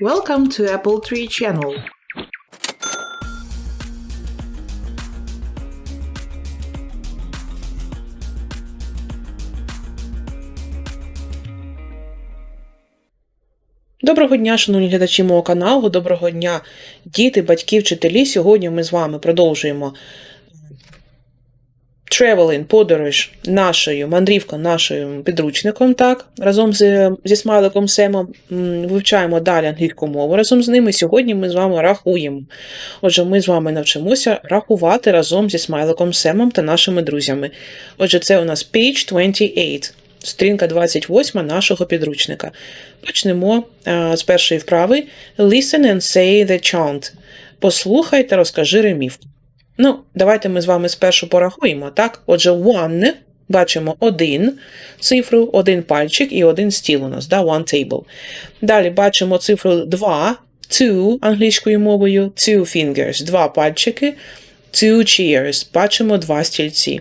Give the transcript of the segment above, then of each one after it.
Welcome to Apple Tree Channel. Доброго дня, шановні глядачі мого каналу. Доброго дня, діти, батьки, вчителі. Сьогодні ми з вами продовжуємо traveling, подорож нашою, мандрівка нашою підручником, так, разом з, зі смайликом Семом вивчаємо далі англійську мову разом з ними. Сьогодні ми з вами рахуємо. Отже, ми з вами навчимося рахувати разом зі смайликом Семом та нашими друзями. Отже, це у нас page 28. Сторінка 28 нашого підручника. Почнемо а, з першої вправи. Listen and say the chant. Послухай та розкажи ремівку. Ну, давайте ми з вами спершу порахуємо, так? Отже, one, бачимо один цифру, один пальчик і один стіл у нас, да? one table. Далі бачимо цифру 2, two англійською мовою, two fingers, два пальчики, two chairs, бачимо два стільці.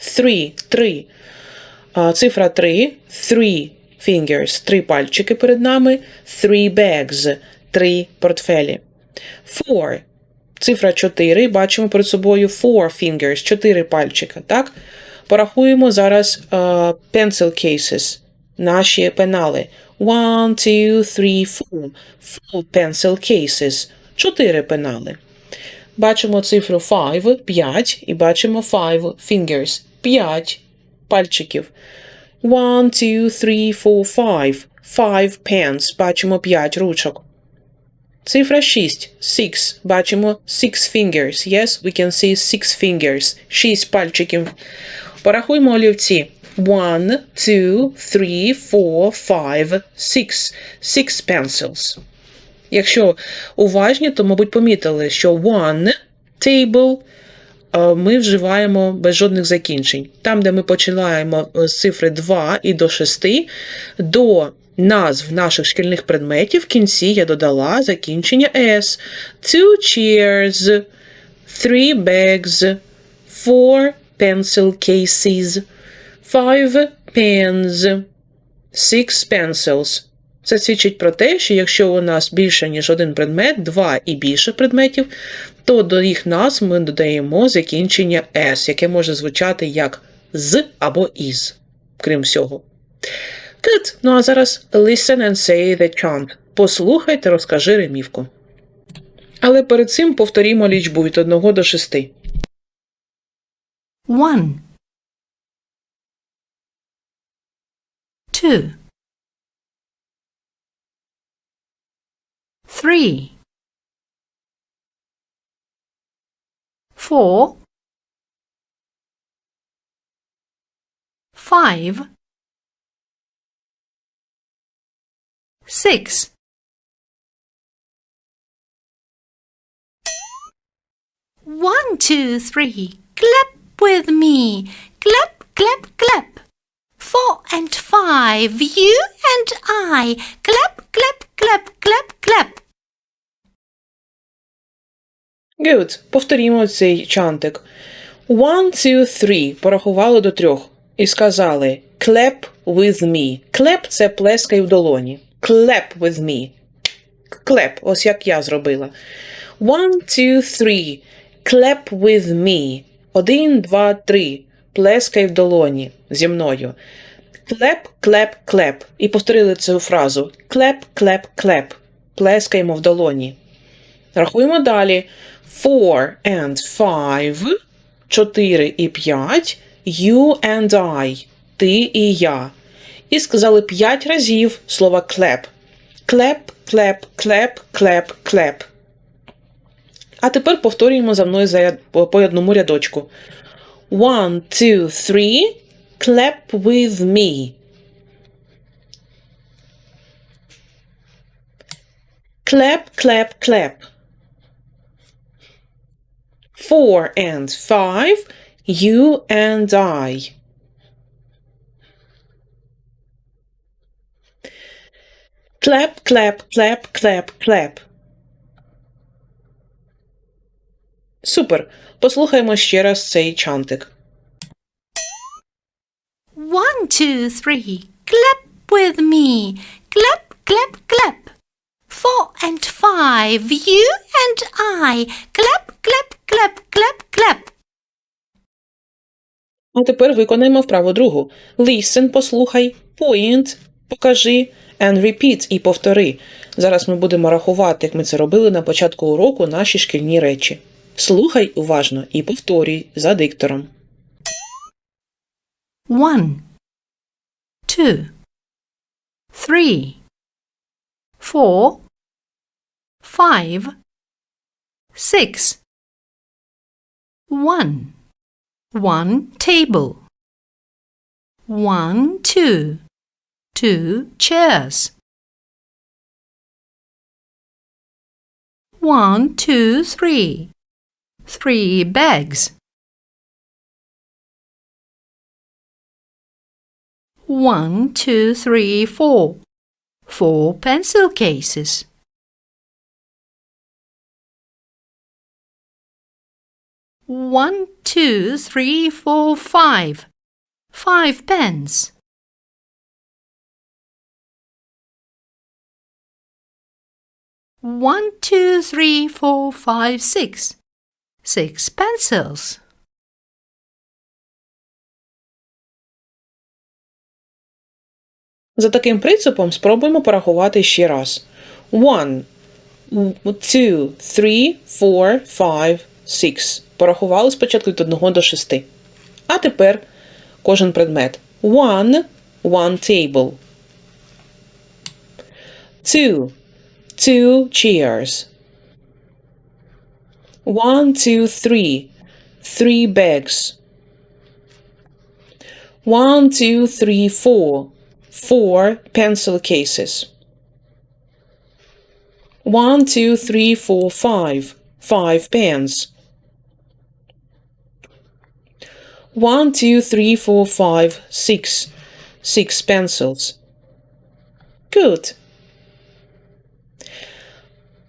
Three, три. Цифра 3, three fingers, три пальчики перед нами, three bags, три портфелі. Four, цифра 4, бачимо перед собою four fingers, чотири пальчика, так? Порахуємо зараз а, pencil cases, наші пенали. One, two, three, four. Four pencil cases, чотири пенали. Бачимо цифру 5, 5, і бачимо five fingers, 5 пальчиків. One, two, three, four, five. Five pens. Бачимо 5 ручок. Цифра 6. Six. Бачимо six fingers. Yes, we can see six fingers. 6 пальчиків. Порахуємо олівці. One, two, three, four, five, six. Six pencils. Якщо уважні, то, мабуть, помітили, що one table е, ми вживаємо без жодних закінчень. Там, де ми починаємо з цифри 2 і до 6, до назв наших шкільних предметів в кінці я додала закінчення S. Two chairs, three bags, four pencil cases, five pens, six pencils. Це свідчить про те, що якщо у нас більше, ніж один предмет, два і більше предметів, то до їх назв ми додаємо закінчення S, яке може звучати як з або із, крім всього. Good. Ну а зараз listen and say the chant. Послухай та розкажи ремівку. Але перед цим повторімо лічбу від 1 до 6. One, two, three, four, five, six, One, two, three, clap with me. Clap, clap, clap. Four and five, you and I. Clap, clap, clap, clap, clap. Good. Повторімо цей чантик. One, two, three. Порахували до трьох. І сказали clap with me. Clap – це плескай в долоні. Clap with me. Clap. Ось як я зробила. One, two, three. Clap with me. Один, два, три. Плескай в долоні зі мною. Clap, clap, clap. І повторили цю фразу. Clap, clap, clap. Плескаємо в долоні. Рахуємо далі. Four and five. Чотири і п'ять. You and I. Ти і я. І сказали п'ять разів слово clap. Clap, clap, clap, clap, clap. А тепер повторюємо за мною за по одному рядочку. One, two, three. Clap with me. Clap, clap, clap. Four and five. You and I. Clap, clap, clap, clap, clap. Супер. Послухаймо ще раз цей чантик. One, two, three, clap with me. Clap, clap, clap. Four and five. You and I. Clap, clap, clap, clap, clap. А тепер виконаємо вправу другу. Listen, послухай, point, покажи, and repeat і повтори. Зараз ми будемо рахувати, як ми це робили на початку уроку, наші шкільні речі. Слухай уважно і повторюй за диктором. One, two, three, four, five, six. One, one table. One, two, two chairs. One, two, three, three bags. One, two, three, four. Four pencil cases. One, two, three, four, five. Five pens. One, two, three, four, five, six. Six pencils. За таким принципом спробуємо порахувати ще раз. One, two, three, four, five, six. Порахували спочатку від 1 до 6. А тепер кожен предмет. One, one table. Two, two chairs. One, two, three. Three bags. One, two, three, four. Four pencil cases. One, two, three, four, five. Five pens. One, two, three, four, five, six. Six pencils. Good.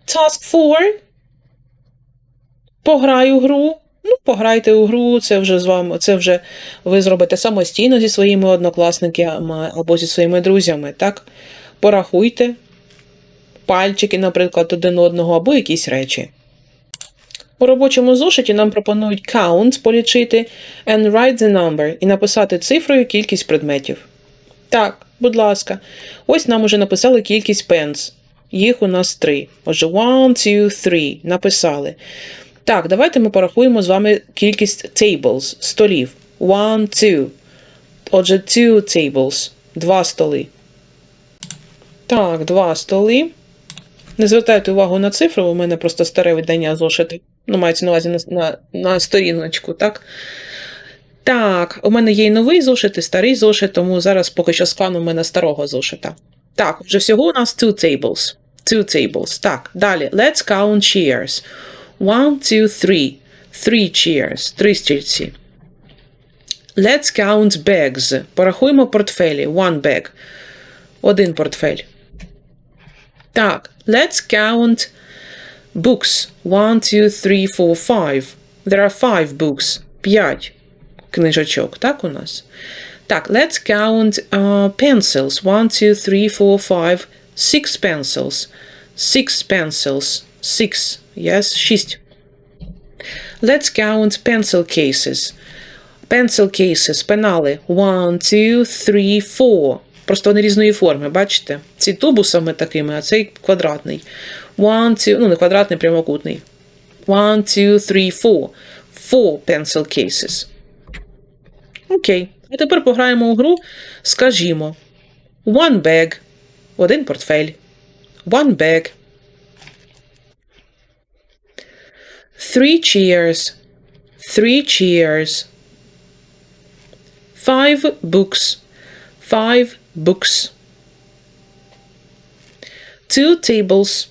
Task 4. Пограю гру. Ну, пограйте у гру, це вже з вами, це вже ви зробите самостійно зі своїми однокласниками або зі своїми друзями, так? Порахуйте пальчики, наприклад, один одного, або якісь речі. У робочому зошиті нам пропонують count полічити and write the number і написати цифрою кількість предметів. Так, будь ласка, ось нам уже написали кількість pens. Їх у нас три. Отже, one, two, three. Написали. Так, давайте ми порахуємо з вами кількість tables, столів. One, two. Отже, two tables. Два столи. Так, два столи. Не звертайте увагу на цифру, у мене просто старе видання зошити. Ну, мається на увазі на, на, на сторіночку, так? Так, у мене є і новий зошит, і старий зошит, тому зараз поки що скану в мене старого зошита. Так, вже всього у нас two tables. Two tables. Так, далі. Let's count chairs. One, two, three. Three chairs. Три стільці. Let's count bags. Порахуємо портфелі. One bag. Один портфель. Так, let's count books. One, two, three, four, five. There are five books. П'ять книжечок, так у нас? Так, let's count uh, pencils. One, two, three, four, five, six pencils. Six pencils. Six. Yes, шість. Let's count pencil cases. Pencil cases, пенали. One, two, three, four. Просто вони різної форми, бачите? Ці тубусами такими, а цей квадратний. One, two, ну не квадратний, прямокутний. One, two, three, four. Four pencil cases. Окей. А тепер пограємо у гру. Скажімо. One bag. Один портфель. One bag. Three chairs. Three chairs. Five books. Five books. Two tables.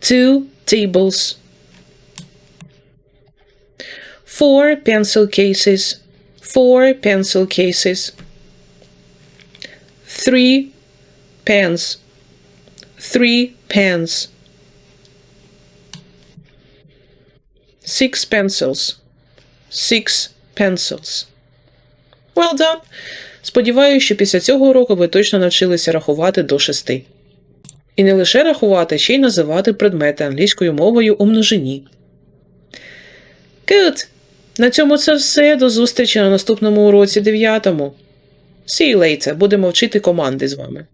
Two tables. Four pencil cases. Four pencil cases. Three pens. Three pens. Six pencils. Six pencils. Well done. Сподіваюся, що після цього уроку ви точно навчилися рахувати до шести. І не лише рахувати, ще й називати предмети англійською мовою у множині. Good! На цьому це все. До зустрічі на наступному уроці 9. See you. Будемо вчити команди з вами.